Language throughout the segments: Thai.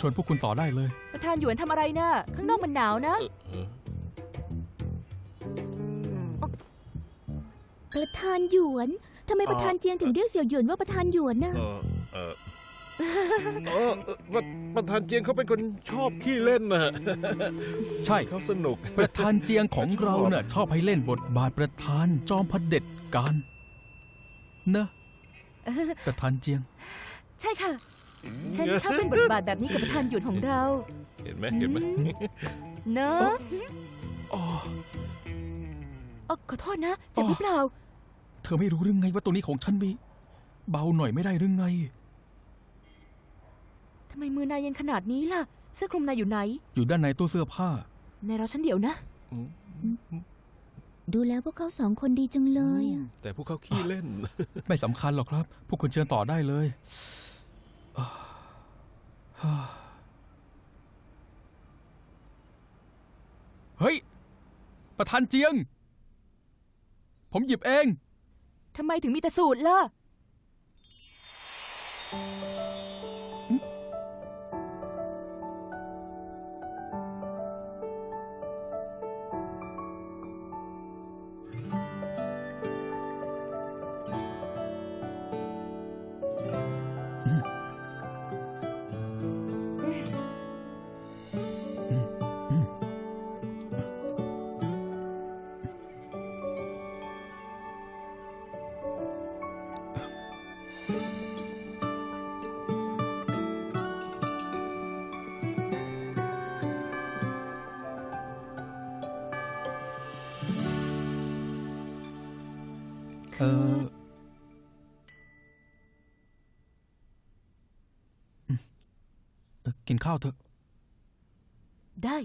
ชวนพวกคุณต่อได้เลย ประธานหยวนทำอะไรนะ่ะข้างนอกมันหนาวนะเออเออประธานหยวนทำไมประธานเจียงถึงเรียกเสี่ยวหยวนว่าประธานหยวนน่ะเออเออเออเออประประธานเจียงเขาเป็นคนชอบขี้เล่นนะใช่ เขาสนุก ประธานเจียงของเราเน่ะชอบให้เล่นบทบาทประธานจอมพเผด็จการเนอะประธานเจียง ใช่ค่ะ ฉันชอบเป็นบทบาทแบบนี้กับประธานหยวนของเรา เห็นไหมเห็นไหมเนอะอ๋ออ๋อขอโทษนะเจ็บหรือเปล่า เธอไม่รู้หรือไงว่าตรงนี้ของฉันมี เบาหน่อยไม่ได้หรือไง ทำไมมือนายเย็นขนาดนี้ล่ะ เสื้อคลุมนายอยู่ไหน อยู่ด้านในตู้เสื้อผ้า นายรอฉันเดี๋ยวนะ ดูแล้วพวกเขาสองคนดีจังเลยอะแต่พวกเขาขี้เล่น ไม่สำคัญหรอกครับ พวกคุณเชิญต่อได้เลยอ่าฮ่า เฮ้ย ประธานเจียง ผมหยิบเอง ทำไมถึงมีแต่สูตรล่ะ เอออืมกินข้าวเถอะ ได้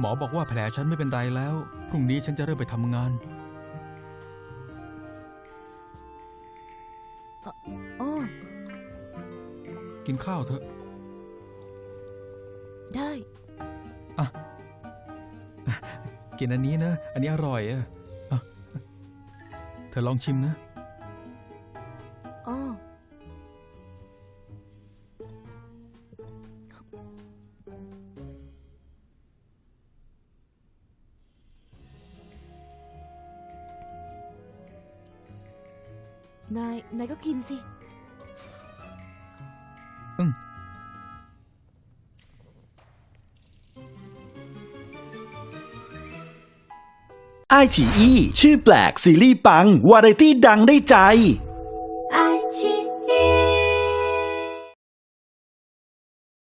หมอบอกว่าแผลฉันไม่เป็นไรแล้ว พรุ่งนี้ฉันจะเริ่มไปทำงาน อ๋อ กินข้าวเถอะ ได้ กินอันนี้นะ อันนี้อร่อยอะอะเธอลองชิมนะ อ๋อ นาย นายก็กินสิไอฉีอีชื่อแปลกซีรีส์ปัง วาไรตี้ดังได้ใจ